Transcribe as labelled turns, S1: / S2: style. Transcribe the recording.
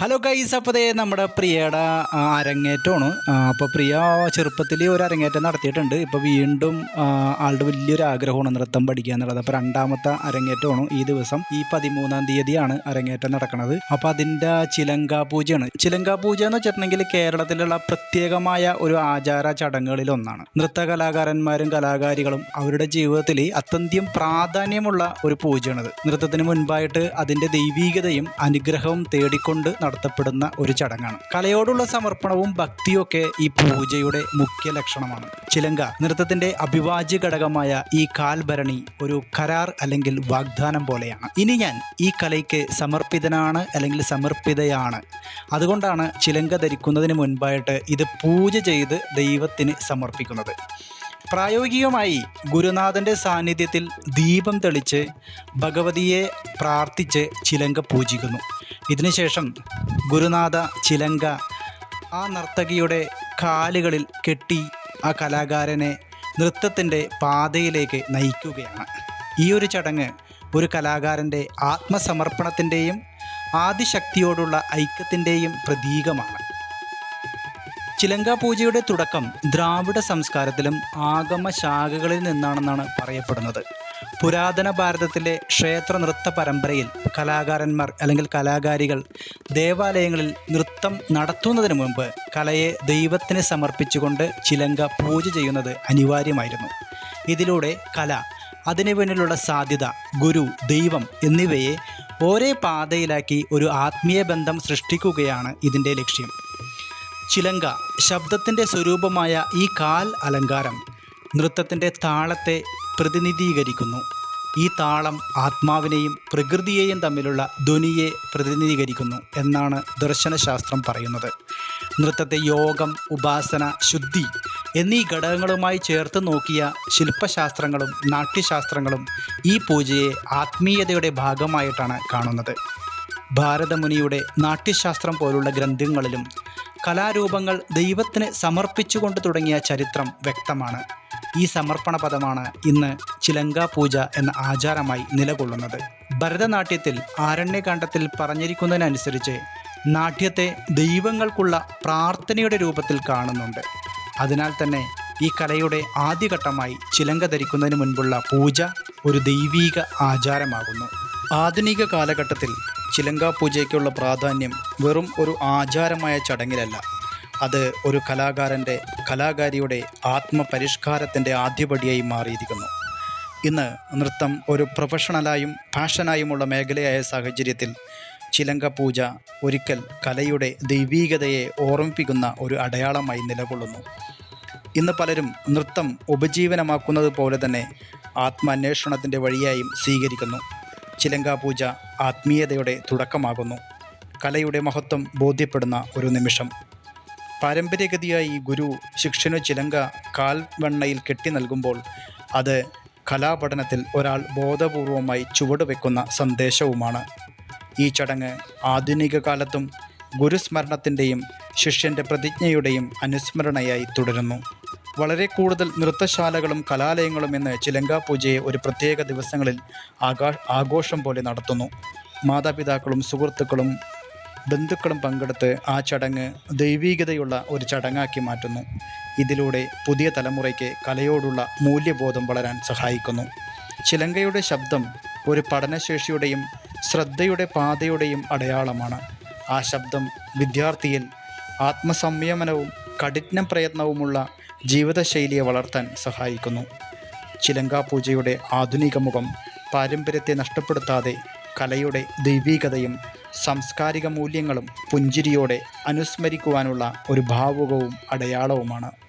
S1: Hello guys അപ്പതേ നമ്മുടെ പ്രിയയുടെ അരങ്ങേറ്റമാണ്. അപ്പോൾ പ്രിയ ചെറുപ്പത്തിൽ ഒരു അരങ്ങേറ്റം നടത്തിയിട്ടുണ്ട്. ഇപ്പോൾ വീണ്ടും ആളുടെ വലിയൊരു ആഗ്രഹമാണ് നൃത്തം പഠിക്കുക എന്നുള്ളത്. അപ്പോൾ രണ്ടാമത്തെ അരങ്ങേറ്റമാണ് ഈ ദിവസം. ഈ പതിമൂന്നാം തീയതിയാണ് അരങ്ങേറ്റം നടക്കുന്നത് അപ്പോൾ അതിന്റെ ചിലങ്ക പൂജയാണ്. ചിലങ്ക പൂജ എന്ന് വെച്ചിട്ടുണ്ടെങ്കിൽ കേരളത്തിലുള്ള പ്രത്യേകമായ ഒരു ആചാര ചടങ്ങുകളിൽ ഒന്നാണ് നൃത്ത കലാകാരന്മാരും കലാകാരികളും അവരുടെ ജീവിതത്തിൽ അത്യന്തം പ്രാധാന്യമുള്ള ഒരു പൂജയാണിത്. നൃത്തത്തിന് മുൻപായിട്ട് അതിന്റെ ദൈവീകതയും അനുഗ്രഹവും തേടിക്കൊണ്ട് നടത്തപ്പെടുന്ന ഒരു ചടങ്ങാണ്. കലയോടുള്ള സമർപ്പണവും ഭക്തിയും ഒക്കെ ഈ പൂജയുടെ മുഖ്യ ലക്ഷണമാണ്. ചിലങ്ക നൃത്തത്തിന്റെ അഭിവാജ്യ ഘടകമായ ഈ കാൽഭരണി ഒരു കരാർ അല്ലെങ്കിൽ വാഗ്ദാനം പോലെയാണ്. ഇനി ഞാൻ ഈ കലയ്ക്ക് സമർപ്പിതനാണ് അല്ലെങ്കിൽ സമർപ്പിതയാണ്. അതുകൊണ്ടാണ് ചിലങ്ക ധരിക്കുന്നതിന് മുൻപായിട്ട് ഇത് പൂജ ചെയ്ത് ദൈവത്തിന് സമർപ്പിക്കുന്നത്. പ്രായോഗികമായി ഗുരുനാഥന്റെ സാന്നിധ്യത്തിൽ ദീപം തെളിച്ച് ഭഗവതിയെ പ്രാർത്ഥിച്ച് ചിലങ്ക പൂജിക്കുന്നു. ഇതിനുശേഷം ഗുരുനാഥ ചിലങ്ക ആ നർത്തകിയുടെ കാലുകളിൽ കെട്ടി ആ കലാകാരനെ നൃത്തത്തിന്റെ പാതയിലേക്ക് നയിക്കുകയാണ്. ഈ ഒരു ചടങ്ങ് ഒരു കലാകാരന്റെ ആത്മസമർപ്പണത്തിന്റെയും ആദിശക്തിയോടുള്ള ഐക്യത്തിന്റെയും പ്രതീകമാണ്. ചിലങ്ക പൂജയുടെ തുടക്കം ദ്രാവിഡ സംസ്കാരത്തിലും ആഗമ ശാഖകളിൽ നിന്നാണെന്നാണ് പറയപ്പെടുന്നത്. പുരാതന ഭാരതത്തിലെ ക്ഷേത്ര നൃത്ത പരമ്പരയിൽ കലാകാരന്മാർ അല്ലെങ്കിൽ കലാകാരികൾ ദേവാലയങ്ങളിൽ നൃത്തം നടത്തുന്നതിന് മുമ്പ് കലയെ ദൈവത്തിന് സമർപ്പിച്ചുകൊണ്ട് ചിലങ്ക പൂജ ചെയ്യുന്നത് അനിവാര്യമായിരുന്നു. ഇതിലൂടെ കല അതിനു പിന്നിലുള്ള സാധ്യത ഗുരു ദൈവം എന്നിവയെ ഒരേ പാതയിലാക്കി ഒരു ആത്മീയ ബന്ധം സൃഷ്ടിക്കുകയാണ് ഇതിന്റെ ലക്ഷ്യം. ചിലങ്ക ശബ്ദത്തിന്റെ സ്വരൂപമായ ഈ കാൽ അലങ്കാരം നൃത്തത്തിന്റെ താളത്തെ പ്രതിനിധീകരിക്കുന്നു. ഈ താളം ആത്മാവിനെയും പ്രകൃതിയെയും തമ്മിലുള്ള ധ്വനിയെ പ്രതിനിധീകരിക്കുന്നു എന്നാണ് ദർശനശാസ്ത്രം പറയുന്നത്. നൃത്തത്തെ യോഗം ഉപാസന ശുദ്ധി എന്നീ ഘടകങ്ങളുമായി ചേർത്ത് നോക്കിയ ശില്പശാസ്ത്രങ്ങളും നാട്യശാസ്ത്രങ്ങളും ഈ പൂജയെ ആത്മീയതയുടെ ഭാഗമായിട്ടാണ് കാണുന്നത്. ഭാരതമുനിയുടെ നാട്യശാസ്ത്രം പോലുള്ള ഗ്രന്ഥങ്ങളിലും കലാരൂപങ്ങൾ ദൈവത്തിന് സമർപ്പിച്ചുകൊണ്ട് തുടങ്ങിയ ചരിത്രം വ്യക്തമാണ്. ഈ സമർപ്പണ പദമാണ് ഇന്ന് ചിലങ്ക പൂജ എന്ന ആചാരമായി നിലകൊള്ളുന്നത്. ഭരതനാട്യത്തിൽ ആരണ്യകാണ്ഡത്തിൽ പറഞ്ഞിരിക്കുന്നതിനനുസരിച്ച് നാട്യത്തെ ദൈവങ്ങൾക്കുള്ള പ്രാർത്ഥനയുടെ രൂപത്തിൽ കാണുന്നുണ്ട്. അതിനാൽ തന്നെ ഈ കലയുടെ ആദ്യഘട്ടമായി ചിലങ്ക ധരിക്കുന്നതിന് മുൻപുള്ള പൂജ ഒരു ദൈവീക ആചാരമാകുന്നു. ആധുനിക കാലഘട്ടത്തിൽ ചിലങ്ക പൂജയ്ക്കുള്ള പ്രാധാന്യം വെറും ഒരു ആചാരമായ ചടങ്ങിലല്ല. അത് ഒരു കലാകാരന്റെ കലാകാരിയുടെ ആത്മപരിഷ്കാരത്തിന്റെ ആദ്യപടിയായി മാറിയിരിക്കുന്നു. ഇന്ന് നൃത്തം ഒരു പ്രൊഫഷണലായും ഫാഷനായുമുള്ള മേഖലയായ സാഹചര്യത്തിൽ ചിലങ്ക പൂജ ഒരിക്കൽ കലയുടെ ദൈവീകതയെ ഓർമ്മിപ്പിക്കുന്ന ഒരു അടയാളമായി നിലകൊള്ളുന്നു. ഇന്ന് പലരും നൃത്തം ഉപജീവനമാക്കുന്നത് പോലെ തന്നെ ആത്മാന്വേഷണത്തിന്റെ വഴിയായും സ്വീകരിക്കുന്നു. ചിലങ്ക പൂജ ആത്മീയതയുടെ തുടക്കമാകുന്നു. കലയുടെ മഹത്വം ബോധ്യപ്പെടുന്ന ഒരു നിമിഷം. പാരമ്പര്യഗതിയായി ഗുരു ശിക്ഷനു ചിലങ്ക കാൽവണ്ണയിൽ കെട്ടി നൽകുമ്പോൾ അത് കലാപഠനത്തിൽ ഒരാൾ ബോധപൂർവമായി ചുവടുവെക്കുന്ന സന്ദേശവുമാണ്. ഈ ചടങ്ങ് ആധുനിക കാലത്തും ഗുരുസ്മരണത്തിന്റെയും ശിഷ്യന്റെ പ്രതിജ്ഞയുടെയും അനുസ്മരണയായി തുടരുന്നു. വളരെ കൂടുതൽ നൃത്തശാലകളും കലാലയങ്ങളും ഇന്ന് ചിലങ്ക പൂജയെ ഒരു പ്രത്യേക ദിവസങ്ങളിൽ ആഘോഷം പോലെ നടത്തുന്നു. മാതാപിതാക്കളും സുഹൃത്തുക്കളും ബന്ധുക്കളും പങ്കെടുത്ത് ആ ചടങ്ങ് ദൈവീകതയുള്ള ഒരു ചടങ്ങാക്കി മാറ്റുന്നു. ഇതിലൂടെ പുതിയ തലമുറയ്ക്ക് കലയോടുള്ള മൂല്യബോധം വളരാൻ സഹായിക്കുന്നു. ചിലങ്കയുടെ ശബ്ദം ഒരു പഠനശേഷിയുടെയും ശ്രദ്ധയുടെ പാതയുടെയും അടയാളമാണ്. ആ ശബ്ദം വിദ്യാർത്ഥിയിൽ ആത്മസംയമനവും കഠിന പ്രയത്നവുമുള്ള ജീവിതശൈലിയെ വളർത്താൻ സഹായിക്കുന്നു. ചിലങ്കാ പൂജയുടെ ആധുനിക മുഖം പാരമ്പര്യത്തെ നഷ്ടപ്പെടുത്താതെ കലയുടെ ദൈവീകതയും സാംസ്കാരിക മൂല്യങ്ങളും പുഞ്ചിരിയോടെ അനുസ്മരിക്കുവാനുള്ള ഒരു ഭാവുകവും അടയാളവുമാണ്.